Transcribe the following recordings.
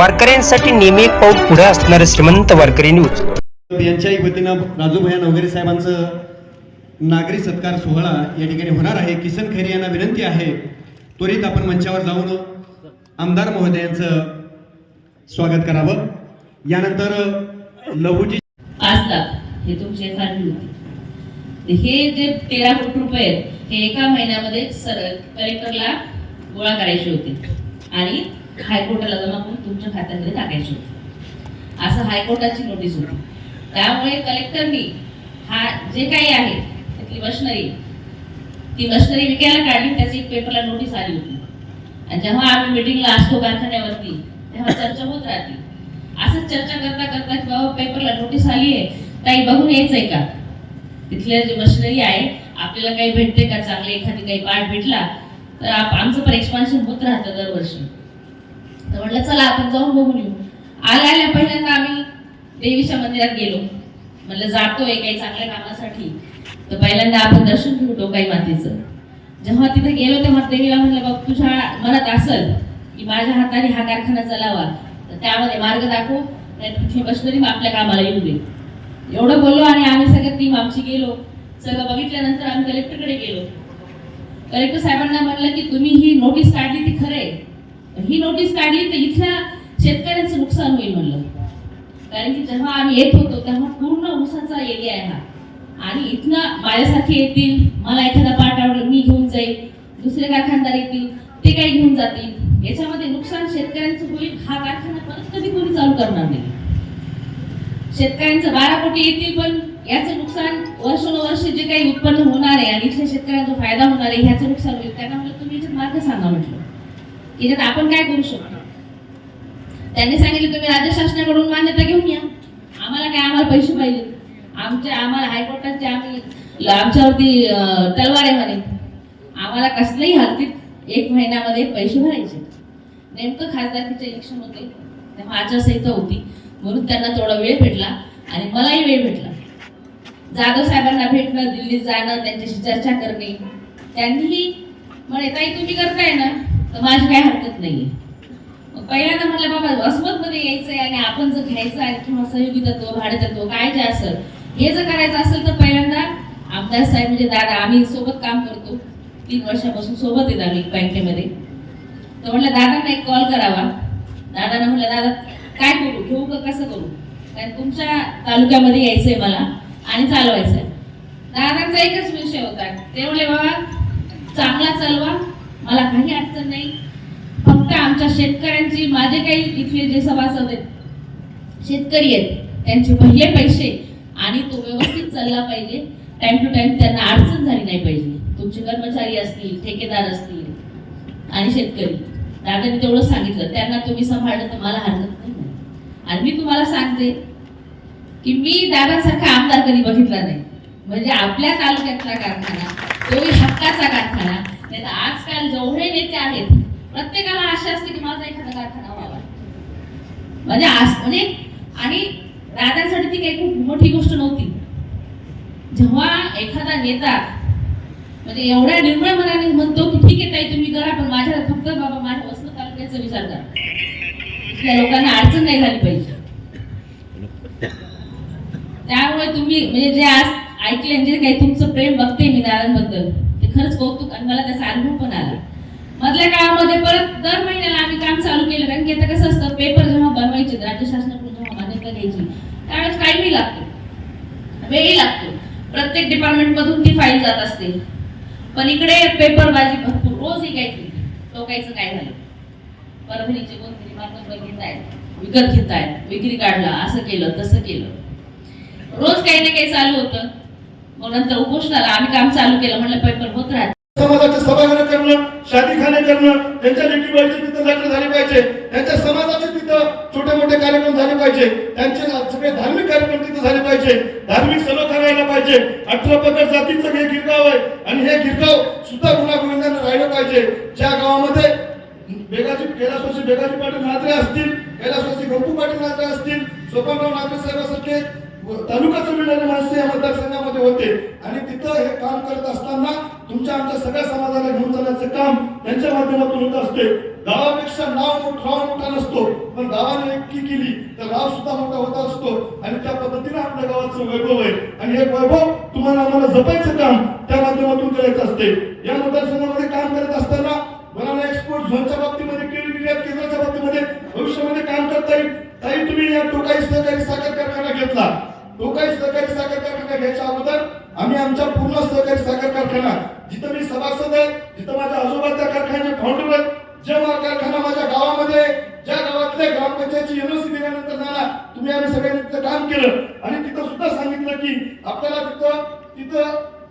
वारकऱ्यांसाठी नेहमी एक पाऊल पुढे असणारे श्रीमंत वारकरी न्यूज. यांच्याही वतीनं राजूभया नवगरे साहेबांचं नागरी सत्कार सोहळा या ठिकाणी होणार आहे. किसन खैरे यांना विनंती आहे त्वरित आपण मंचावर जाऊन आमदार महोदयांचं स्वागत करावं. यानंतर लहूजी पाच लाख हे तुमची होती हे जे तेरा कोटी रुपये आहेत हे एका महिन्यामध्ये सर कलेक्टरला गोळा करायचे होते. आणि हायकोर्टाला जमा करून तुमच्या खात्यामध्ये टाकायची होती. असं हायकोर्टाची नोटीस होती. त्यामुळे कलेक्टरनी हा जे काही आहे त्यातली मशनरी ती मशनरी विकायला काढली त्याची पेपरला नोटीस आली होती. आणि जेव्हा आम्ही मिटिंगला असतो कारखान्यावरती तेव्हा चर्चा होत राहते. असंच चर्चा करता करता की बाबा पेपरला नोटीस आली आहे काही बघून यायचंय का? तिथल्या जे मशिनरी आहे आपल्याला काही भेटते का? चांगले एखादी काही पार्ट भेटला तर आमचं पण एक्सपान्शन होत राहतं दरवर्षी. तर म्हटलं चला आपण जाऊन बघून येऊ. आल्या आल्या पहिल्यांदा आम्ही देवीच्या मंदिरात गेलो. म्हटलं जातोय काही चांगल्या कामासाठी. तर पहिल्यांदा आपण दर्शन घेऊ टोकाई मातीचं. जेव्हा तिथे गेलो तेव्हा देवीला म्हटलं बघ तुझ्या मनात असल की माझ्या हाताने हा कारखाना चालावा. तर त्यामध्ये मार्ग दाखव नाही तुझी मशिनरी आपल्या कामाला येऊ दे. एवढं बोललो आणि आम्ही सगळं टीम आमची गेलो. सगळं बघितल्यानंतर आम्ही कलेक्टरकडे गेलो. कलेक्टर साहेबांना म्हणलं की तुम्ही ही नोटीस काढली ती खरं आहे. ही नोटीस काढली तर इथल्या शेतकऱ्यांचं नुकसान होईल म्हणलं. कारण की जेव्हा आम्ही येत होतो तेव्हा पूर्ण ऊसाचा एरिया आहे हा. आणि इथनं माझ्यासारखे येतील मला एखादा पार्ट आवडलं मी घेऊन जाईल दुसरे कारखानदार येतील ते काही घेऊन जातील. याच्यामध्ये नुकसान शेतकऱ्यांचं होईल हा कारखाना परत कधी कोणी चालू करणार नाही. शेतकऱ्यांचं बारा कोटी येतील पण याचं नुकसान वर्षानुवर्ष जे काही उत्पन्न होणार आहे आणि इथल्या शेतकऱ्यांचा फायदा होणार आहे ह्याचं नुकसान होईल. त्यांना म्हणलं तुम्ही याच्यात मार्ग सांगा म्हटलं. याच्यात आपण काय करू शकतो? त्यांनी सांगितलं तुम्ही राज्य शासनाकडून मान्यता घेऊन या. आम्हाला काय आम्हाला पैसे पाहिजे. आमच्या आम्हाला हायकोर्टाचे आम्ही आमच्यावरती तलवार आहे म्हणे. आम्हाला कसल्याही हालतीत एक महिन्यामध्ये पैसे भरायचे. नेमकं खासदारकीचे इलेक्शन होते. तेव्हा आचारसंहिता होती. म्हणून त्यांना थोडा वेळ भेटला आणि मलाही वेळ भेटला. जाधव साहेबांना भेटणं दिल्लीत जाणं त्यांच्याशी चर्चा करणे. त्यांनीही म्हणे ताई तुम्ही करताय ना? तर माझी काय हरकत नाहीये. पहिल्यांदा म्हटलं बाबा वसमत मध्ये यायचंय आणि आपण जर घ्यायचं आहे किंवा सहयोगी तत्व भाडे तत्व काय जे असेल हे जर करायचं असेल तर पहिल्यांदा आमदार साहेब म्हणजे दादा आम्ही सोबत काम करतो. तीन वर्षापासून सोबत येत आम्ही बँकेमध्ये. तर म्हटलं दादांना एक कॉल करावा. दादांना म्हटलं दादा काय करू? घेऊ का? कसं करू? कारण तुमच्या तालुक्यामध्ये यायचंय मला आणि चालवायचंय. दादांचा एकच विषय होता. ते म्हणले बाबा चांगला चालवा मला काही अडचण नाही. फक्त आमच्या शेतकऱ्यांची माझे काही इथले जे सभासद आहेत शेतकरी आहेत त्यांचे पहिले पैसे आणि तो व्यवस्थित चालला पाहिजे. टाइम टू टाइम त्यांना अडचण झाली नाही पाहिजे. तुमचे कर्मचारी असतील ठेकेदार असतील आणि शेतकरी. दादाने तेवढं सांगितलं. त्यांना तुम्ही सांभाळलं तर मला हरकत नाही आणि मी तुम्हाला सांगते की मी दादासारखा आमदार कधी बघितला नाही. म्हणजे आपल्या तालुक्यातला कारखाना तोही हक्काचा कारखाना नाही तर आजकाल जेवढे नेते आहेत प्रत्येकाला आशा असते की माझा एखादा कारखाना व्हावा. म्हणजे आज म्हणजे आणि दादांसाठी ती काही खूप मोठी गोष्ट नव्हती. जेव्हा एखादा नेता म्हणजे एवढ्या निर्मळ मनाने म्हणतो की ठीक आहे ताई तुम्ही करा पण माझ्या फक्त बाबा माझ्या वसंत तालुक्याचा विचार करा. त्या लोकांना अडचण नाही झाली पाहिजे. त्यामुळे तुम्ही म्हणजे जे आज ऐकले म्हणजे काही तुमचं प्रेम बघते मी दादांबद्दल खरंच कौतुक आणि मला त्याचा अनुभव पण आला. मधल्या काळामध्ये परत दर महिन्याला आम्ही काम चालू केलं कारण की आता कसं असतं पेपर जेव्हा बनवायचे राज्य शासनाकडून जेव्हा मान्यता घ्यायची त्यावेळेस टाईमही लागतो. वेळही लागतो. प्रत्येक डिपार्टमेंट मधून ती फाईल जात असते. पण इकडे पेपरबाजी भरपूर रोज ऐकायची. लोकायचं काय झालं? परभणीचे कोणतरी मार्ग आहेत विकत घेतायत. विक्री काढला असं केलं तसं केलं. रोज काही ना काही चालू होतं. मग नंतर उपोषणाला आम्ही काम चालू केलं म्हणलं पेपर होत राहत समाजाचे सभागृह करणं शादीखाने करणं त्यांच्या लेकीबाईचे तिथं लग्न झाले पाहिजे. त्यांच्या समाजाचे तिथं छोटे मोठे कार्यक्रम झाले पाहिजे. त्यांचे सगळे धार्मिक कार्यक्रम तिथं झाले पाहिजे. धार्मिक सभा करायला पाहिजे. अठरा पगड जातीचं हे गिरगाव आहे. आणि हे गिरगाव सुद्धा गुणागोविंदाने राहिलं पाहिजे. ज्या गावामध्ये बेगाजी कैलासवासी बेगाजी पाटील नादरे असतील कैलासवासी गंपू पाटील नादरे असतील सोपानराव नात्रे साहेबांसारखे तालुका चळवणारे माणसे या समाजामध्ये होते. आणि तिथं हे काम करत असताना तुमच्या आमच्या सगळ्या समाजाला घेऊन जाण्याचं काम त्यांच्या माध्यमातून होत असते. गावापेक्षा नाव मोठ- राव मोठा नसतो. पण गावाने एकटी केली तर गाव सुद्धा मोठा होता असतो. आणि त्या पद्धतीने आपल्या गावाचं वैभव आहे. आणि हे वैभव तुम्हाला आम्हाला जपायचं काम त्या माध्यमातून करायचं असते. या मतदारसंघ कारखान्याचे फाउंडर जेव्हा कारखाना माझ्या गावामध्ये ज्या गावातल्या ग्रामपंचायतची एनओसी दिल्यानंतर झाला तुम्ही आम्ही सगळ्यांनी तिथं काम केलं. आणि तिथं सुद्धा सांगितलं की आपल्याला तिथं तिथं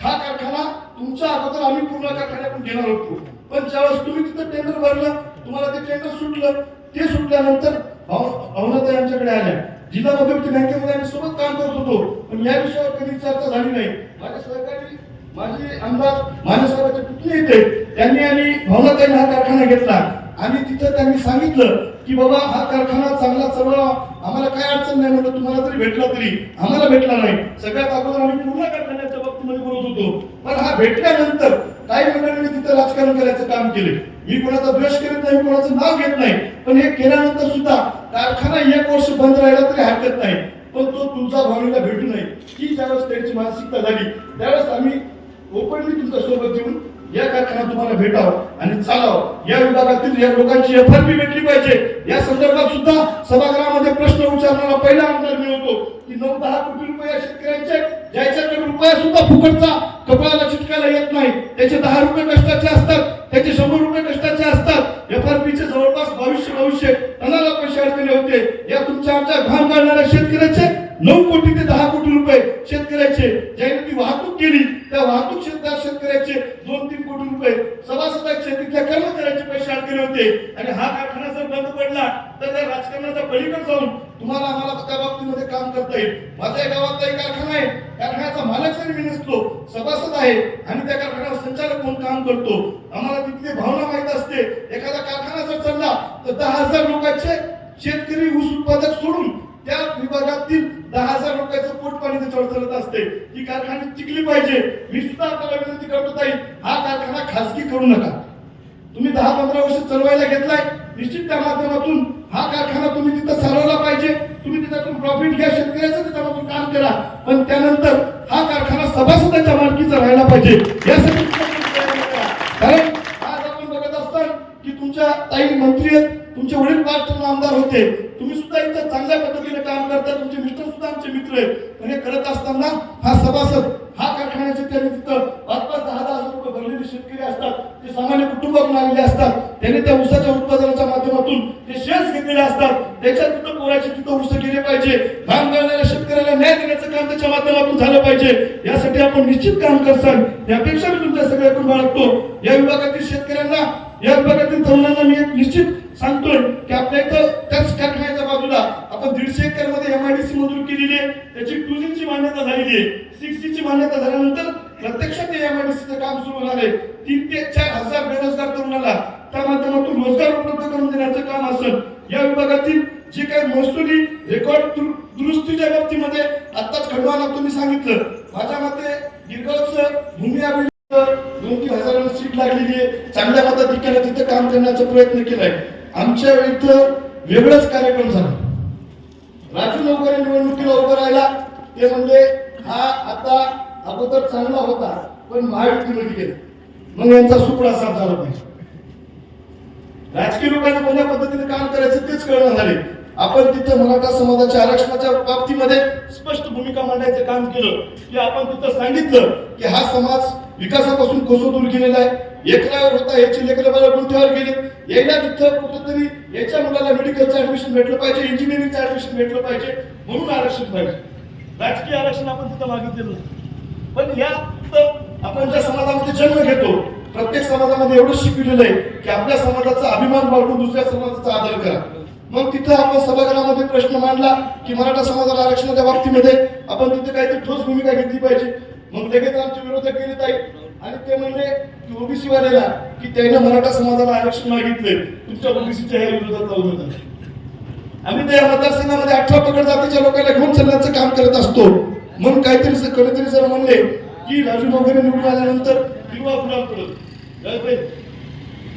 हा कारखाना तुमच्या अगोदर आम्ही पूर्ण कारखान्यातून घेणार होतो. पण ज्यावेळेस तुम्ही तिथं टेंडर भरलं तुम्हाला ते टेंडर सुटलं. ते सुटल्यानंतर भाव- भावनाताई आमच्याकडे आल्या. जिल्हा मध्यवर्ती बँकेमध्ये आम्ही सोबत काम करत होतो. पण या विषयावर कधी चर्चा झाली नाही. माझ्या सहकारी माझे आमदार माझ्या साहेबांचे कुठले येते त्यांनी आणि भावनाताईने हा कारखाना घेतला. आणि तिथं त्यांनी सांगितलं की बाबा हा कारखाना चांगला चालवा आम्हाला काय अडचण नाही म्हणलं तुम्हाला तरी भेटला तरी. आम्हाला भेटला नाही. सगळ्यात अगोदर आम्ही पूर्ण कारखान्याच्या बाबतीमध्ये बोलत होतो. पण हा भेटल्यानंतर काही मंडळींनी तिथं राजकारण करायचं काम केले. मी कोणाचा द्वेष करत नाही कोणाचं नाव घेत नाही. पण हे केल्यानंतर सुद्धा कारखाना एक वर्ष बंद राहिला तरी हरकत नाही. पण तो तुमचा भावनेला भेटू नये. ही ज्यावेळेस त्यांची मानसिकता झाली त्यावेळेस आम्ही ओपनली तुमच्यासोबत येऊन या कारखान्यात तुम्हाला भेटावं आणि चालावं. या विभागातील या लोकांची एफआरपी भेटली पाहिजे. या संदर्भात सुद्धा सभागृहामध्ये प्रश्न विचारणारा पहिला आमदार मी होतो. की नऊ दहा कोटी रुपये या शेतकऱ्यांचे ज्याच्याकडे रुपया सुद्धा फुकटचा कपाळाला चिटकायला येत नाही. त्याचे दहा रुपये कष्टाचे असतात त्याचे शंभर रुपये कष्टाचे असतात. एफआरपीचे जवळपास भविष्य भविष्य टनाला पैसे अडकले होते. या तुमच्या आमच्या घाम काढणाऱ्या शेतकऱ्याचे नऊ कोटी ते दहा कोटी रुपये शेतकऱ्याचे ज्याने ती वाहतूक केली त्या वाहतूक क्षेत्रात शेतकऱ्याचे दोन तीन कोटी रुपये सभासदाचे तिथल्या कर्मचाऱ्याचे पैसे अडकले होते. आणि हा कारखाना जर बंद पडला तर त्या राजकारणाचा पलीकडे जाऊन तुम्हाला आम्हाला त्या बाबतीमध्ये काम करता येईल. माझ्या गावातला एक कारखाना आहे. कारखान्याचा मालक जरी मी नसतो सभासद आहे आणि त्या कारखान्यावर संचालक म्हणून काम करतो. आम्हाला तिथली भावना माहीत असते. एखादा कारखाना जर चालला तर दहा हजार लोकांचे शेतकरी ऊस उत्पादक सोडून त्या विभागातील दहा हजार लोकांचं पोट पाणी त्याच्यावर चालत असते. ही कारखाने टिकली पाहिजे. मी सुद्धा आपल्याला विनंती करतो ताई हा कारखाना खासगी करू नका. तुम्ही दहा पंधरा वर्ष चलवायला घेतलाय निश्चित त्या माध्यमातून हा कारखाना तुम्ही तिथं चालवला पाहिजे. तुम्ही त्याच्यातून प्रॉफिट घ्या शेतकऱ्याचं त्याच्यामधून काम करा. पण त्यानंतर हा कारखाना सभासदाच्या मालकीचा राहायला पाहिजे. यासाठी कारण आज आपण बघत असताना की तुमच्या ताई मंत्री आहेत तुमचे वडील पाच आमदार होते. तुम्ही सुद्धा इथं चांगल्या पद्धतीने काम करता तुमचे मिस्टर सुद्धा आमचे मित्र आहेत. पण हे करत असताना हा सभासद हा कारखान्याचे त्यांनी तिथं पाच पाच दहा दहा हजार रुपये भरलेले शेतकरी असतात. ते सामान्य कुटुंबातून आलेले असतात. त्यांनी त्या उसाच्या उत्पादनाच्या माध्यमातून ते शेअर्स घेतलेले असतात. त्याच्यात तिथं पोराचे तिथं उस केले पाहिजे. काम करणाऱ्या शेतकऱ्याला न्याय देण्याचं काम त्याच्या माध्यमातून झालं पाहिजे. यासाठी आपण निश्चित काम करसाल. यापेक्षा मी तुमच्या सगळ्याकडून बाळगतो. या विभागातील शेतकऱ्यांना या विभागातील तरुणांना मी एक निश्चित सांगतोय की आपल्या इथं त्याच कारखान्या दीडशे एकरमध्ये एमआयडीसी मंजूर केलेली आहे. त्याची टू ची मान्यता झालेली आहे. सिक्स ची मान्यता झाल्यानंतर प्रत्यक्षात एमआयडीसीचं काम सुरू झालंय. तीन ते चार हजार बेरोजगार तरुणाला त्या माध्यमातून रोजगार उपलब्ध करून देण्याचं काम असेल. या विभागातील जे काही महसुली रेकॉर्ड दुरुस्तीच्या बाबतीमध्ये आताच खंडवाला तुम्ही सांगितलं. माझ्या मते गिरगावचं भूमी दोन तीन हजाराला सीट लागलेली आहे. चांगल्या मताधिकाऱ्या तिथे काम करण्याचा प्रयत्न केलाय. आमच्या इथं वेगळाच कार्यक्रम झाला. राजू नौकरे निवडणुकीला उभं राहिला. ते म्हणजे हा आता अगोदर चांगला होता पण महायुतीमध्ये गेला मग यांचा सुपडा साफ झाला पाहिजे. राजकीय लोकांना कोणत्या पद्धतीने काम करायचं तेच कळणं झाले आपण तिथं मराठा समाजाच्या आरक्षणाच्या बाबतीमध्ये स्पष्ट भूमिका मांडायचं काम केलं. की आपण तिथं सांगितलं की हा समाज विकासापासून कसो दूर गेलेला आहे. एकल्यावर होता याची लेकरं बाळा गुंठ्यावर गेले एकदा तिथं कुठंतरी याच्या मुलाला मेडिकलचं ऍडमिशन भेटलं पाहिजे इंजिनिअरिंगचं ऍडमिशन भेटलं पाहिजे म्हणून आरक्षण पाहिजे. राजकीय आरक्षण आपण तिथं मागितलेलं नाही. पण या आपण ज्या समाजामध्ये जन्म घेतो प्रत्येक समाजामध्ये एवढंच शिकविलेलं आहे की आपल्या समाजाचा अभिमान बाळगून दुसऱ्या समाजाचा आदर करा. मग तिथं आपण सभागृहामध्ये प्रश्न मांडला की मराठा समाजाला आरक्षणाच्या बाबतीमध्ये आपण तिथे काहीतरी ठोस भूमिका घेतली पाहिजे. मग लगेच आमचे विरोधक गेले ताई. आणि ते म्हणले की ओबीसी वाल्याला की त्याने मराठा समाजाला आरक्षण मागितले तुमच्या ओबीसीच्या ह्या विरोधात जाऊन होता आम्ही त्या मतदारसंघामध्ये अठरा पकड जातीच्या लोकांना घेऊन चालण्याचं काम करत असतो. म्हणून काहीतरी कधीतरी जर म्हणले की राजू वगैरे निवडून आल्यानंतर हिरवा गुलाब पडत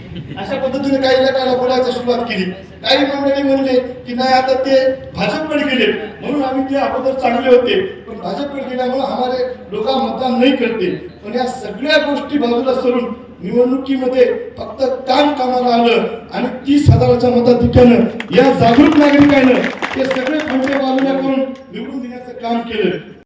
अशा पद्धतीने काही गटाला बोलायला सुरुवात केली. काही मंडळी म्हणले की नाही आता ते भाजपकडे गेले. म्हणून आम्ही ते अगोदर चांगले होते. पण भाजपकडे गेल्यामुळे आम्हाला लोक मतदान नाही करते. पण या सगळ्या गोष्टी बाजूला सरून निवडणुकीमध्ये फक्त काम कामाला आलं आणि तीस हजाराच्या मताधिक्यानं या जागरूक नागरिकांना ते सगळे फंडे बाजूला करून निवडून देण्याचं काम केलं.